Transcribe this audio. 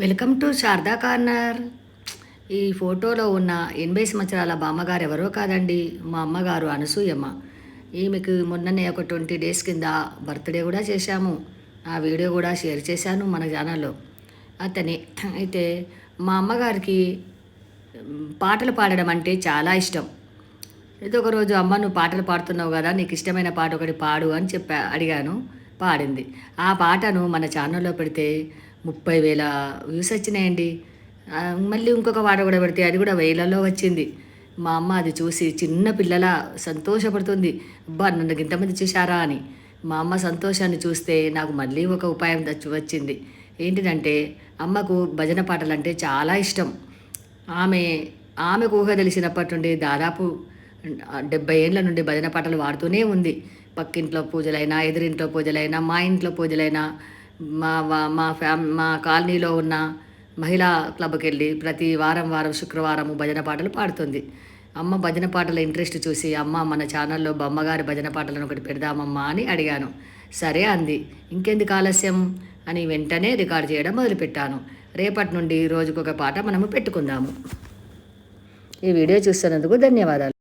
Welcome to Sharada corner. ఈ ఫోటోలో ఉన్న ఎనభై సంవత్సరాల బామ్మగారు ఎవరో కాదండి మా అమ్మగారు అనసూయమ్మ. ఈమెకు మొన్ననే ఒక ట్వంటీ డేస్ కింద బర్త్డే కూడా చేశాము. ఆ వీడియో కూడా షేర్ చేశాను మన ఛానల్లో. అతని అయితే మా అమ్మగారికి పాటలు పాడడం అంటే చాలా ఇష్టం. అయితే ఒకరోజు అమ్మ నువ్వు పాటలు పాడుతున్నావు కదా నీకు ఇష్టమైన పాట ఒకటి పాడు అని చెప్పా అడిగాను పాడింది. ఆ పాటను మన ఛానల్లో పెడితే ముప్పై వేల వ్యూస్ వచ్చినాయండి. మళ్ళీ ఇంకొక వాడ కూడా పెడితే అది కూడా వేలలో వచ్చింది. మా అమ్మ అది చూసి చిన్న పిల్లల సంతోషపడుతుంది. అబ్బా నన్ను ఇంతమంది చూశారా? అని. మా అమ్మ సంతోషాన్ని చూస్తే నాకు మళ్ళీ ఒక ఉపాయం తెచ్చి వచ్చింది. ఏంటిదంటే అమ్మకు భజన పాటలు అంటే చాలా ఇష్టం. ఆమె ఆమెకు ఊహ తెలిసినప్పటి నుండి దాదాపు డెబ్బై ఏళ్ళ నుండి భజన పాటలు వాడుతూనే ఉంది. పక్కింట్లో పూజలైనా ఎదురింట్లో పూజలైనా మా ఇంట్లో పూజలైనా మా వా- మా ఫ్యామ్ మా కాలనీలో ఉన్న మహిళా క్లబ్కి వెళ్ళి ప్రతి వారం వారం శుక్రవారం భజన పాటలు పాడుతుంది. అమ్మ భజన పాటల ఇంట్రెస్ట్ చూసి అమ్మ మన ఛానల్లో బొమ్మగారి భజన పాటలను ఒకటి పెడదామమ్మా అని అడిగాను. సరే అంది. ఇంకెందుకు ఆలస్యం? అని వెంటనే రికార్డ్ చేయడం మొదలుపెట్టాను. రేపటి నుండి రోజుకొక పాట మనము పెట్టుకుందాము. ఈ వీడియో చూస్తున్నందుకు ధన్యవాదాలు.